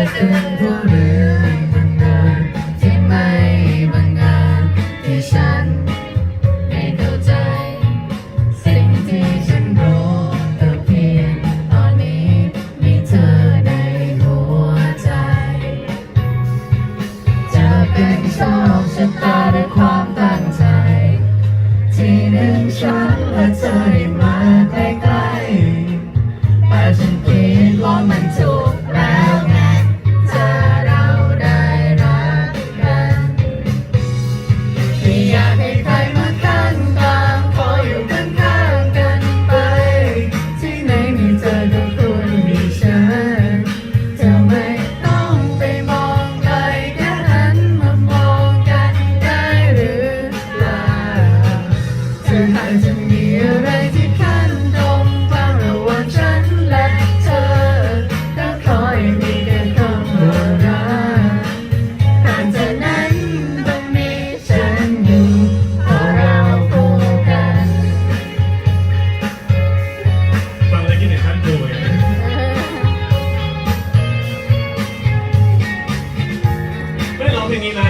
เป็นผู้หนึ่งบนที่ไม่บังงานที่ฉันไม่เข้าใจ สิ่งที่ฉันรู้ก็เพียงตอนนี้มีเธอในหัวใจ จะเป็นโชคชะตาด้วยความตั้งใจ ที่หนึ่งฉันและเธอ something in